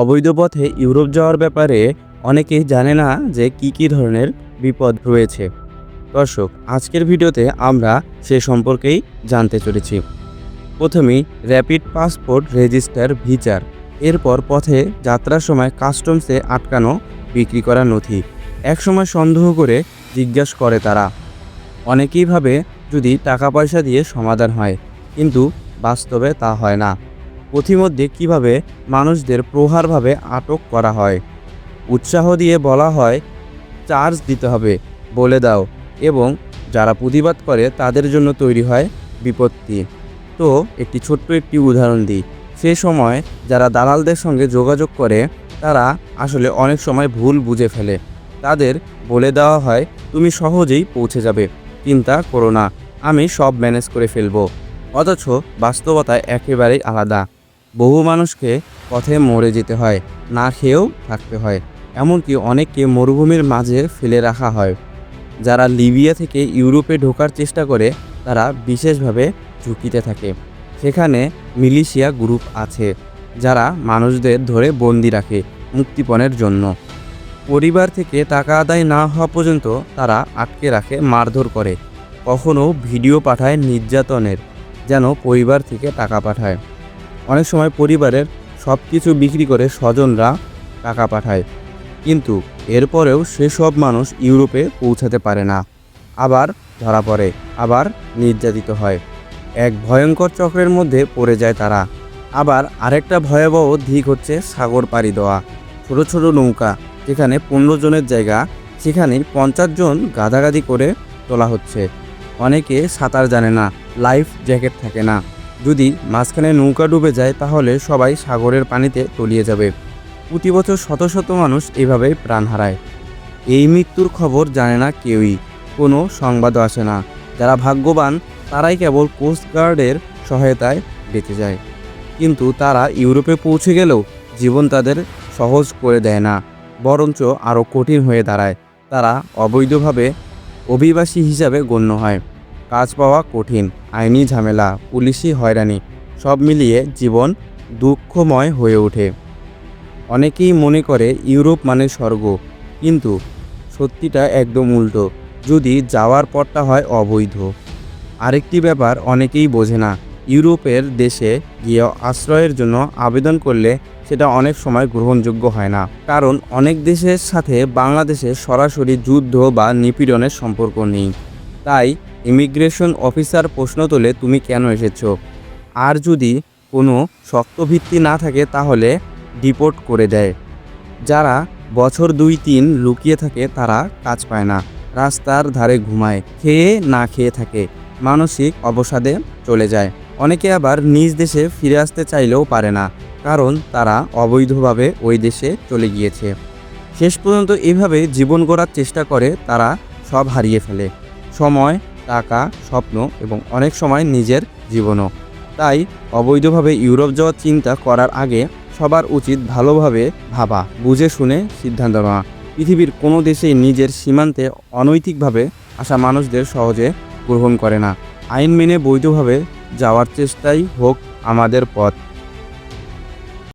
অবৈধ পথে ইউরোপ যাওয়ার ব্যাপারে অনেকেই জানে না যে কি কি ধরনের বিপদ রয়েছে। দর্শক, আজকের ভিডিওতে আমরা সে সম্পর্কেই জানতে চলেছি। প্রথমেই র্যাপিড পাসপোর্ট রেজিস্টার ভিচার এরপর পথে যাত্রার সময় কাস্টমসে আটকানো, বিক্রি করা নথি, একসময় সন্দেহ করে জিজ্ঞাস করে তারা। অনেকেই ভাবে যদি টাকা পয়সা দিয়ে সমাধান হয়, কিন্তু বাস্তবে তা হয় না। পথিমধ্যে কীভাবে মানুষদের প্রহারভাবে আটক করা হয়। উৎসাহ দিয়ে বলা হয়, চার্জ দিতে হবে, বলে দাও। এবং যারা প্রতিবাদ করে, তাদের জন্য তৈরি হয় বিপত্তি। তো, একটি ছোট্ট একটি উদাহরণ দিই। সে সময় যারা দালালদের সঙ্গে যোগাযোগ করে, তারা আসলে অনেক সময় ভুল বুঝে ফেলে। তাদের বলে দেওয়া হয়, তুমি সহজেই পৌঁছে যাবে, চিন্তা করো না, আমি সব ম্যানেজ করে ফেলব। অথচ বাস্তবতায় একেবারেই আলাদা। বহু মানুষকে পথে মরে যেতে হয়, না খেয়েও থাকতে হয়। এমনকি অনেককে মরুভূমির মাঝে ফেলে রাখা হয়। যারা লিবিয়া থেকে ইউরোপে ঢোকার চেষ্টা করে, তারা বিশেষভাবে ঝুঁকিতে থাকে। সেখানে মিলিশিয়া গ্রুপ আছে, যারা মানুষদের ধরে বন্দি রাখে মুক্তিপণের জন্য। পরিবার থেকে টাকা আদায় না হওয়া পর্যন্ত তারা আটকে রাখে, মারধর করে। কখনও ভিডিও পাঠায় নির্যাতনের, যেন পরিবার থেকে টাকা পাঠায়। অনেক সময় পরিবারের সব কিছু বিক্রি করে স্বজনরা টাকা পাঠায়। কিন্তু এরপরেও সেসব মানুষ ইউরোপে পৌঁছাতে পারে না। আবার ধরা পড়ে, আবার নির্যাতিত হয়। এক ভয়ঙ্কর চক্রের মধ্যে পড়ে যায় তারা। আবার আরেকটা ভয়াবহ দিক হচ্ছে সাগর পাড়ি দেওয়া। ছোট ছোট নৌকা, যেখানে পনেরো জনের জায়গা, সেখানে পঞ্চাশ জন গাদাগাদি করে তোলা হচ্ছে। অনেকে সাঁতার জানে না, লাইফ জ্যাকেট থাকে না। যদি মাঝখানে নৌকা ডুবে যায়, তাহলে সবাই সাগরের পানিতে তলিয়ে যাবে। প্রতি বছর শত শত মানুষ এভাবেই প্রাণ হারায়। এই মৃত্যুর খবর জানে না কেউই। কোনো সংবাদও আসে না। যারা ভাগ্যবান, তারাই কেবল কোস্টগার্ডের সহায়তায় বেঁচে যায়। কিন্তু তারা ইউরোপে পৌঁছে গেলেও জীবন তাদের সহজ করে দেয় না। বরঞ্চ আরও কঠিন হয়ে দাঁড়ায়। তারা অবৈধভাবে অভিবাসী হিসাবে গণ্য হয়। কাজ পাওয়া কঠিন। আইনি ঝামেলা, পুলিশি হয়রানি, সব মিলিয়ে জীবন দুঃখময় হয়ে ওঠে। অনেকেই মনে করে ইউরোপ মানে স্বর্গ, কিন্তু সত্যিটা একদম উল্টো, যদি যাওয়ার পথটা হয় অবৈধ। আরেকটি ব্যাপার অনেকেই বোঝে না, ইউরোপের দেশে গিয়ে আশ্রয়ের জন্য আবেদন করলে সেটা অনেক সময় গ্রহণযোগ্য হয় না, কারণ অনেক দেশের সাথে বাংলাদেশের সরাসরি যুদ্ধ বা নিপীড়নের সম্পর্ক নেই। তাই ইমিগ্রেশন অফিসার প্রশ্ন তোলে, তুমি কেন এসেছ? আর যদি কোনো শক্ত ভিত্তি না থাকে, তাহলে ডিপোর্ট করে দেয়। যারা বছর দুই তিন লুকিয়ে থাকে, তারা কাজ পায় না। রাস্তার ধারে ঘুমায়, খেয়ে না খেয়ে থাকে। মানসিক অবসাদে চলে যায়। অনেকে আবার নিজ দেশে ফিরে আসতে চাইলেও পারে না, কারণ তারা অবৈধভাবে ওই দেশে চলে গিয়েছে। শেষ পর্যন্ত এভাবে জীবন গড়ার চেষ্টা করে, তারা সব হারিয়ে ফেলে। সময় টাকা, স্বপ্ন এবং অনেক সময় নিজের জীবনও। তাই অবৈধভাবে ইউরোপ যাওয়ার চিন্তা করার আগে সবার উচিত ভালোভাবে ভাবা, বুঝে শুনে সিদ্ধান্ত নেওয়া। পৃথিবীর কোনো দেশেই নিজের সীমান্তে অনৈতিকভাবে আসা মানুষদের সহজে গ্রহণ করে না। আইন মেনে বৈধভাবে যাওয়ার চেষ্টাই হোক আমাদের পথ।